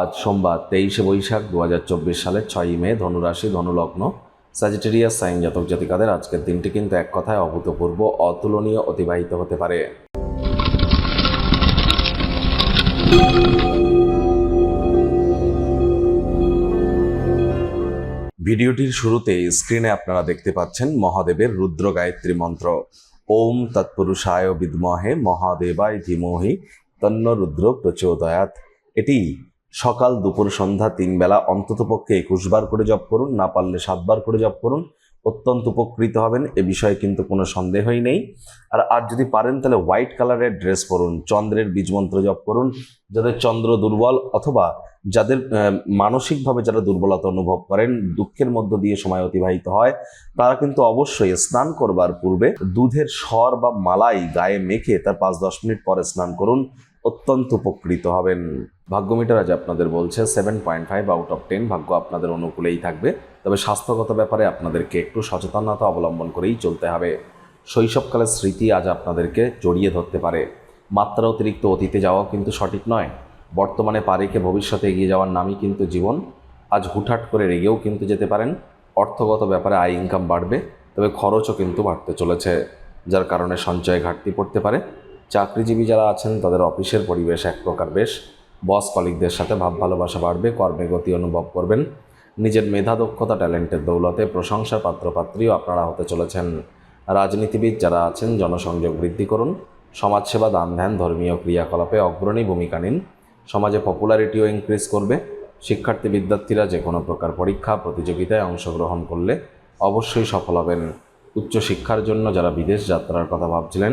আজ সোমবার তেইশে বৈশাখ দু হাজার চব্বিশ সালের ছয়ই মে, ধনুরাশি, ধনুলগ্ন স্যাজিটেরিয়াস সাইন জাতক জাতিকাদের আজকের দিনটি কিন্তু এক কথায় অভূতপূর্ব, অতুলনীয়, অতিবাহিত হতে পারে। ভিডিওটির শুরুতে স্ক্রিনে আপনারা দেখতে পাচ্ছেন মহাদেবের রুদ্র গায়ত্রী মন্ত্র। ওম তৎপুরুষায় বিদ্মহে মহাদেবায় ধীমহি তন্ন রুদ্র প্রচোদয়াত এটি সকাল দুপুর সন্ধ্যা তিন বেলা অন্ততপক্ষে একুশ বার করে জপ করুন, না পারলে সাতবার করে জপ করুন। অত্যন্ত উপকৃত হবেন, এ বিষয়ে কিন্তু কোনো সন্দেহই নেই। আর আর যদি পারেন তাহলে হোয়াইট কালারের ড্রেস পরুন, চন্দ্রের বীজমন্ত্র জপ করুন, যাদের চন্দ্র দুর্বল অথবা যাদের মানসিকভাবে যারা দুর্বলতা অনুভব করেন, দুঃখের মধ্য দিয়ে সময় অতিবাহিত হয়, তারা কিন্তু অবশ্যই স্নান করবার পূর্বে দুধের স্বর বা মালাই গায়ে মেখে তার পাঁচ দশ মিনিট পরে স্নান করুন। অত্যন্ত উপকৃত হবেন। ভাগ্যমিটার আজ আপনাদের বলছে seven point five out of ten ভাগ্য আপনাদের অনুকূলেই থাকবে। তবে স্বাস্থ্যগত ব্যাপারে আপনাদেরকে একটু সচেতনতা অবলম্বন করেই চলতে হবে। শৈশবকালের স্মৃতি আজ আপনাদেরকে জড়িয়ে ধরতে পারে। মাত্রা অতিরিক্ত অতীতে যাওয়া কিন্তু সঠিক নয়। বর্তমানে পারিকে ভবিষ্যতে এগিয়ে যাওয়ার নামই কিন্তু জীবন। আজ হুটহাট করে রেগেও কিন্তু যেতে পারেন। অর্থগত ব্যাপারে আয় ইনকাম বাড়বে, তবে খরচও কিন্তু বাড়তে চলেছে, যার কারণে সঞ্চয়ে ঘাটতি পড়তে পারে। চাকরিজীবী যারা আছেন, তাদের অফিসের পরিবেশ এক প্রকার বেশ। বস কলিকদের সাথে ভাব ভালোবাসা বাড়বে, কর্মে গতি অনুভব করবেন। নিজের মেধা, দক্ষতা, ট্যালেন্টের দৌলতে প্রশংসার পাত্রপাত্রীও আপনারা হতে চলেছেন। রাজনীতিবিদ যারা আছেন, জনসংযোগ বৃদ্ধি করুন। সমাজসেবা, দান ধ্যান, ধর্মীয় ক্রিয়াকলাপে অগ্রণী ভূমিকা নিন। সমাজে পপুলারিটিও ইনক্রিজ করবে। শিক্ষার্থী, বিদ্যার্থীরা যে কোনো প্রকার পরীক্ষা, প্রতিযোগিতায় অংশগ্রহণ করলে অবশ্যই সফল হবেন। উচ্চশিক্ষার জন্য যারা বিদেশ যাত্রার কথা ভাবছিলেন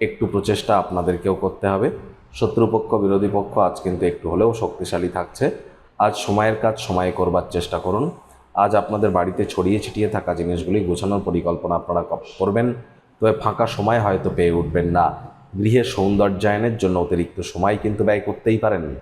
একটু প্রচেষ্টা আপনাদেরকেও করতে হবে। শত্রুপক্ষ, বিরোধী পক্ষ আজ কিন্তু একটু হলেও শক্তিশালী থাকছে। আজ সময়ের কাজ, সময়ে করবার চেষ্টা করুন। আজ আপনাদের বাড়িতে ছড়িয়ে ছিটিয়ে থাকা জিনিসগুলি গোছানোর পরিকল্পনা আপনারা করবেন। তবে ফাঁকা সময় হয়তো পেয়ে উঠবেন না। গৃহের সৌন্দর্যায়নের জন্য অতিরিক্ত সময় কিন্তু ব্যয় করতেই পারেন